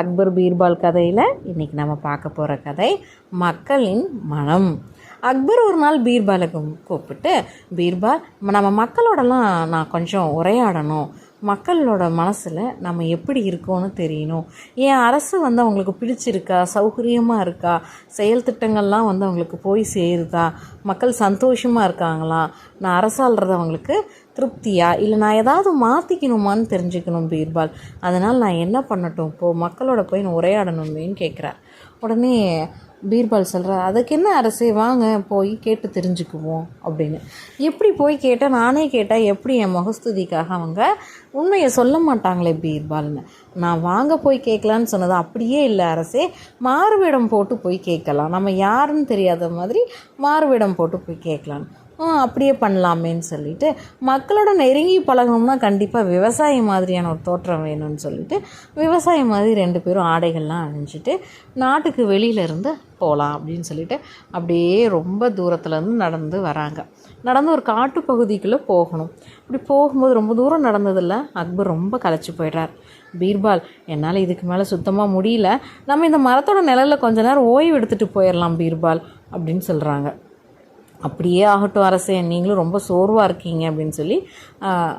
அக்பர் பீர்பால் கதையில் இன்றைக்கி நம்ம பார்க்க போகிற கதை மக்களின் மனம். அக்பர் ஒரு நாள் பீர்பாலை கூப்பிட்டு பீர்பால் நம்ம மக்களோடலாம் நான் கொஞ்சம் உரையாடணும். மக்களோட மனசில் நம்ம எப்படி இருக்கோன்னு தெரியணும். ஏன் அரசு வந்து அவங்களுக்கு பிடிச்சிருக்கா? சௌகரியமாக இருக்கா? செயல் திட்டங்கள்லாம் வந்து அவங்களுக்கு போய் சேருதா? மக்கள் சந்தோஷமாக இருக்காங்களா? நான் அரசாள்றது அவங்களுக்கு திருப்தியா? இல்லை நான் ஏதாவது மாற்றிக்கணுமான்னு தெரிஞ்சுக்கணும் பீர்பால். அதனால் நான் என்ன பண்ணட்டும்? இப்போது மக்களோட போய் நான் உரையாடணுமேன்னு கேட்குறார் உடனே பீர்பால் சொல்கிறார் அதுக்கு என்ன அரசே? வாங்க போய் கேட்டு தெரிஞ்சுக்குவோம் அப்படின்னு. எப்படி போய் கேட்டால் நானே கேட்டால் எப்படி என் முகஸ்துதிக்காக அவங்க உண்மையை சொல்ல மாட்டாங்களே பீர்பால்னு. நான் வாங்க போய் கேட்கலான்னு சொன்னது அப்படியே இல்லை அரசே மாறுவேடம் போட்டு போய் கேட்கலாம். நம்ம யாருன்னு தெரியாத மாதிரி மாறுவேடம் போட்டு போய் கேட்கலான்னு அப்படியே பண்ணலாமேன்னு சொல்லிட்டு மக்களோட நெருங்கி பழகணும்னா கண்டிப்பாக விவசாயி மாதிரியான ஒரு தோற்றம் வேணும்னு சொல்லிட்டு விவசாயி மாதிரி ரெண்டு பேரும் ஆடைகள்லாம் அணிஞ்சிட்டு நாட்டுக்கு வெளியில இருந்து போகலாம் அப்படின்னு சொல்லிட்டு அப்படியே ரொம்ப தூரத்துலேருந்து நடந்து வராங்க. நடந்து ஒரு காட்டு பகுதிக்குள்ளே போகணும். இப்படி போகும்போது ரொம்ப தூரம் நடந்ததில்ல. அக்பர் ரொம்ப களைச்சி போயிடுறார். பீர்பால் என்னால் இதுக்கு மேலே சுத்தமாக முடியல. நம்ம இந்த மரத்தோட நிழலில் கொஞ்ச நேரம் ஓய்வு எடுத்துகிட்டு போயிடலாம் பீர்பால் அப்படின்னு சொல்கிறாங்க அப்படியே ஆகட்டும் அரசே நீங்களும் ரொம்ப சோர்வாக இருக்கீங்க அப்படின்னு சொல்லி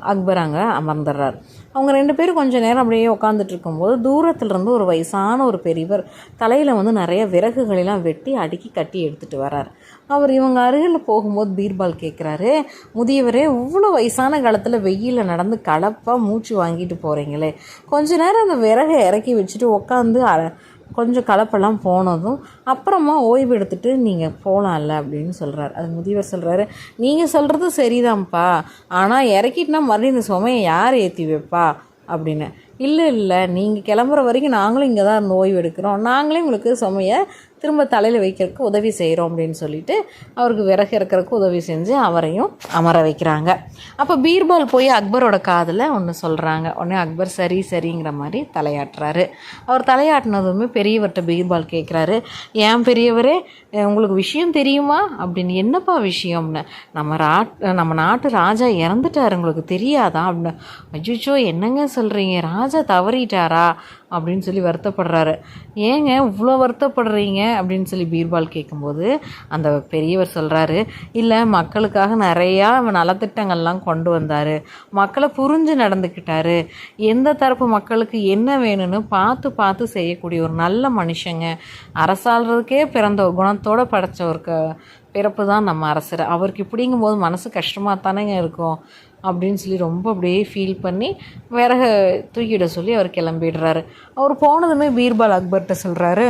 அக்பர் அங்கே அமர்ந்துடுறார் அவங்க ரெண்டு பேரும் கொஞ்சம் நேரம் அப்படியே உட்காந்துட்டு இருக்கும்போது தூரத்துல இருந்து ஒரு வயசான ஒரு பெரியவர் தலையில் வந்து நிறைய விறகுகளெல்லாம் வெட்டி அடுக்கி கட்டி எடுத்துகிட்டு வரார். அவர் இவங்க அருகில் போகும்போது பீர்பால் கேட்குறாரு முதியவரே இவ்வளோ வயசான காலத்தில் வெயிலில் நடந்து கலப்பாக மூச்சு வாங்கிட்டு போகிறீங்களே கொஞ்ச நேரம் அந்த விறகை இறக்கி வச்சுட்டு உட்காந்து கொஞ்சம் கலப்பெல்லாம் போனதும் அப்புறமா ஓய்வு எடுத்துட்டு நீங்கள் போகலாம்ல அப்படின்னு சொல்கிறார் அது முதியவர் சொல்கிறாரு நீங்கள் சொல்கிறது சரிதான்ப்பா. ஆனால் இறக்கிட்டுனா மறுபடியும் இந்த சுமையை யார் ஏற்றி வைப்பா? அப்படின்னு. இல்லை இல்லை. நீங்கள் கிளம்புற வரைக்கும் நாங்களும் இங்கே தான் ஓய்வு எடுக்கிறோம் நாங்களே உங்களுக்கு சுமையை திரும்ப தலையில் வைக்கிறதுக்கு உதவி செய்கிறோம் அப்படின்னு சொல்லிட்டு அவருக்கு விறகு இறக்கிறதுக்கு உதவி செஞ்சு அவரையும் அமர வைக்கிறாங்க. அப்போ பீர்பால் போய் அக்பரோட காதில் ஒன்று சொல்கிறாங்க உடனே அக்பர் சரி சரிங்கிற மாதிரி தலையாட்டுறாரு. அவர் தலையாட்டினதுமே பெரியவர்கிட்ட பீர்பால் கேட்குறாரு ஏன் பெரியவரே உங்களுக்கு விஷயம் தெரியுமா? அப்படின்னு. என்னப்பா விஷயம்னு? நம்ம ராட் நம்ம நாட்டு ராஜா இறந்துட்டாரு உங்களுக்கு தெரியாதா? அப்படின்னு. அஜிச்சோ என்னங்க சொல்கிறீங்க ராஜா தவறிட்டாரா அப்படின்னு சொல்லி வருத்தப்படுறாரு. ஏங்க இவ்வளோ வருத்தப்படுறீங்க? அப்படின்னு சொல்லி பீர்பால் கேட்கும்போது அந்த பெரியவர் சொல்கிறாரு இல்லை மக்களுக்காக நிறையா நலத்திட்டங்கள்லாம் கொண்டு வந்தார். மக்களை புரிஞ்சு நடந்துக்கிட்டாரு. எந்த தரப்பு மக்களுக்கு என்ன வேணும்னு பார்த்து பார்த்து செய்யக்கூடிய ஒரு நல்ல மனுஷங்க. அரசாள்றதுக்கே பிறந்த குணத்தோடு படைச்ச ஒரு க பிறப்பு தான் நம்ம அரசர். அவருக்கு இப்படிங்கும்போது மனசு கஷ்டமாக தானேங்க இருக்கும். அப்படின்னு சொல்லி ரொம்ப அப்படியே ஃபீல் பண்ணி விறகு தூக்கிட சொல்லி அவர் கிளம்பிடுறாரு. அவர் போனதுமே பீர்பால் அக்பர்கிட்ட சொல்கிறாரு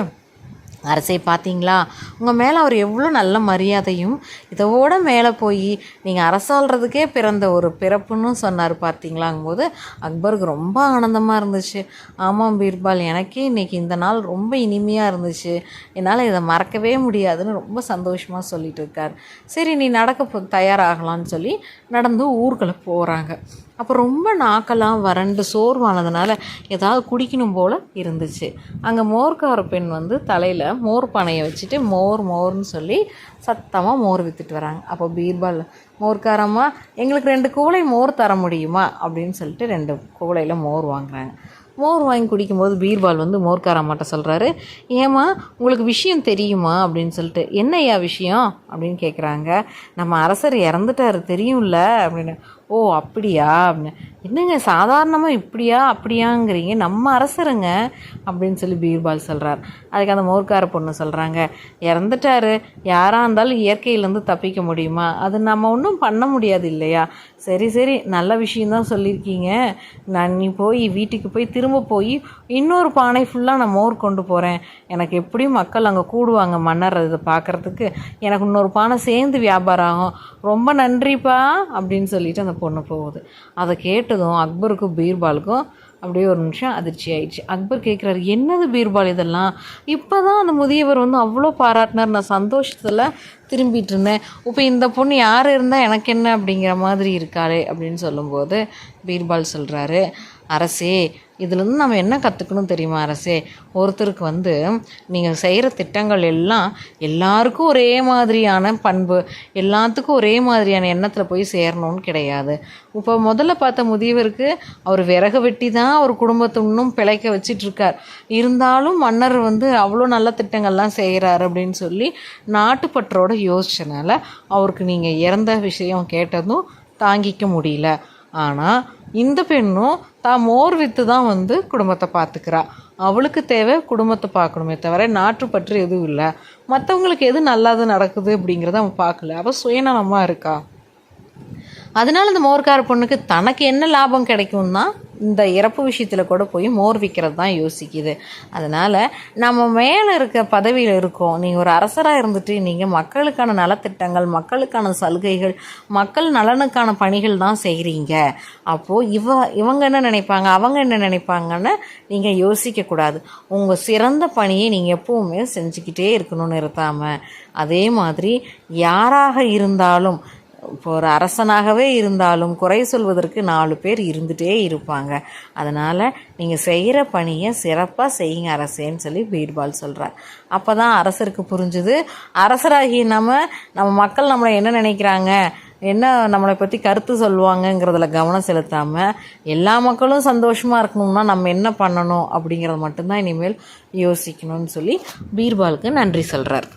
அரசே பார்த்தீங்களா உங்கள் மேலே அவர் எவ்வளோ நல்ல மரியாதையும் இதோட மேலே போய் நீங்கள் அரசாள்றதுக்கே பிறந்த ஒரு பிறப்புன்னு சொன்னார் பார்த்தீங்களாங்கும்போது அக்பருக்கு ரொம்ப ஆனந்தமாக இருந்துச்சு. ஆமாம் பீர்பால் எனக்கே இன்னைக்கு இந்த நாள் ரொம்ப இனிமையாக இருந்துச்சு. என்னால் இதை மறக்கவே முடியாதுன்னு ரொம்ப சந்தோஷமாக சொல்லிட்டு இருக்கார். சரி நீ நடக்க போ- சொல்லி நடந்து ஊர்களை போகிறாங்க அப்போ ரொம்ப நாக்கெல்லாம் வறண்டு சோர்வானதுனால ஏதாவது குடிக்கணும் போல் இருந்துச்சு. அங்கே மோர்க்கார பெண் வந்து தலையில் மோர் பானையை வச்சுட்டு மோர் மோர்னு சொல்லி சத்தமாக மோர் விற்றுட்டு வராங்க. அப்போ பீர்பால் மோர்க்காரம்மா எங்களுக்கு ரெண்டு கூளை மோர் தர முடியுமா? அப்படின்னு சொல்லிட்டு ரெண்டு கூளையில் மோர் வாங்குறாங்க. மோர் வாங்கி குடிக்கும்போது பீர்பால் வந்து மோர்க்காரம்மாட்ட சொல்கிறாரு ஏம்மா உங்களுக்கு விஷயம் தெரியுமா? அப்படின்னு சொல்லிட்டு என்னய்யா விஷயம்? அப்படின்னு கேட்குறாங்க நம்ம அரசர் இறந்துட்டாரு தெரியும்ல? அப்படின்னு ஓ அப்படியா? அப்படின்னு. என்னங்க சாதாரணமாக இப்படியா அப்படியாங்கிறீங்க? நம்ம அரசருங்க அப்படின்னு சொல்லி பீர்பால் சொல்கிறார் அதுக்கு அந்த மோர்க்கார பொண்ணு சொல்கிறாங்க இறந்துட்டாரு. யாராக இருந்தாலும் இயற்கையிலேருந்து தப்பிக்க முடியுமா? அது நம்ம ஒன்றும் பண்ண முடியாது இல்லையா? சரி சரி நல்ல விஷயந்தான் சொல்லியிருக்கீங்க. நான் நீ போய் வீட்டுக்கு போய் திரும்ப போய் இன்னொரு பானை ஃபுல்லாக நான் மோர் கொண்டு போகிறேன் எனக்கு எப்படியும் மக்கள் அங்கே கூடுவாங்க மன்னர் இதை பார்க்குறதுக்கு. எனக்கு இன்னொரு பானை சேர்ந்து வியாபாரம் ஆகும். ரொம்ப நன்றிப்பா அப்படின்னு சொல்லிட்டு அந்த பொண்ணு போகுது. அதை கேட்டதும் அக்பருக்கும் பீர்பாலுக்கும் அப்படியே ஒரு நிமிஷம் அதிர்ச்சி ஆயிடுச்சு. அக்பர் கேட்குறாரு என்னது பீர்பால் இதெல்லாம்? இப்போ தான் அந்த முதியவர் வந்து அவ்வளோ பாராட்டினார். நான் சந்தோஷத்தில் திரும்பிட்டு இருந்தேன். இப்போ இந்த பொண்ணு யார் இருந்தால் எனக்கு என்ன அப்படிங்கிற மாதிரி இருக்காளே அப்படின்னு சொல்லும்போது பீர்பால் சொல்கிறாரு அரசே இதுலேருந்து நம்ம என்ன கற்றுக்கணும் தெரியுமா அரசே? ஒருத்தருக்கு வந்து நீங்கள் செய்கிற திட்டங்கள் எல்லாம் எல்லாருக்கும் ஒரே மாதிரியான பண்பு எல்லாத்துக்கும் ஒரே மாதிரியான எண்ணத்தில் போய் சேரணும்னு கிடையாது. இப்போ முதல்ல பார்த்த முதியவருக்கு அவர் விறகு வெட்டி தான் அவர் குடும்பத்தை இன்னும் பிழைக்க வச்சிட்ருக்கார். இருந்தாலும் மன்னர் வந்து அவ்வளோ நல்ல திட்டங்கள்லாம் செய்கிறாரு அப்படின்னு சொல்லி நாட்டுப்பற்றோட யோசிச்சனால அவருக்கு நீங்கள் இறந்த விஷயம் கேட்டதும் தாங்கிக்க முடியல. ஆனால் இந்த பெண்ணும் தான் மோர் வித்து தான் வந்து குடும்பத்தை பார்த்துக்கிறா. அவளுக்கு தேவை குடும்பத்தை பார்க்கணுமே தவிர நாட்டுப்பற்று எதுவும் இல்லை. மற்றவங்களுக்கு எது நல்லது நடக்குது அப்படிங்கிறத அவன் பார்க்கல. அவள் சுயநலமாக இருக்கா? அதனால இந்த மோர்க்கார பொண்ணுக்கு தனக்கு என்ன லாபம் கிடைக்கும்னா இந்த இறப்பு விஷயத்தில் கூட போய் மோர் விற்கிறது தான் யோசிக்குது. அதனால் நம்ம மேலே இருக்க பதவியில் இருக்கோம். நீங்கள் ஒரு அரசராக இருந்துட்டு நீங்கள் மக்களுக்கான நலத்திட்டங்கள் மக்களுக்கான சலுகைகள் மக்கள் நலனுக்கான பணிகள் தான் செய்கிறீங்க அப்போது இவ இவங்க என்ன நினைப்பாங்க? அவங்க என்ன நினைப்பாங்கன்னு நீங்கள் யோசிக்கக்கூடாது உங்கள் சிறந்த பணியை நீங்கள் எப்போவுமே செஞ்சுக்கிட்டே இருக்கணும்னு நிறுத்தாமல் அதே மாதிரி யாராக இருந்தாலும் இப்போ ஒரு அரசனாகவே இருந்தாலும் குறை சொல்வதற்கு நாலு பேர் இருந்துகிட்டே இருப்பாங்க. அதனால் நீங்கள் செய்கிற பணியை சிறப்பாக செய்யுங்க அரசேன்னு சொல்லி பீர்பால் சொல்கிறார் அப்போ தான் அரசருக்கு புரிஞ்சுது. அரசராகி நம்ம நம்ம மக்கள் நம்மளை என்ன நினைக்கிறாங்க? என்ன நம்மளை பற்றி கருத்து சொல்லுவாங்கங்கிறதுல கவனம் செலுத்தாமல் எல்லா மக்களும் சந்தோஷமாக இருக்கணும்னா நம்ம என்ன பண்ணணும் அப்படிங்கிறத மட்டும்தான் இனிமேல் யோசிக்கணும்னு சொல்லி பீர்பாலுக்கு நன்றி சொல்கிறார்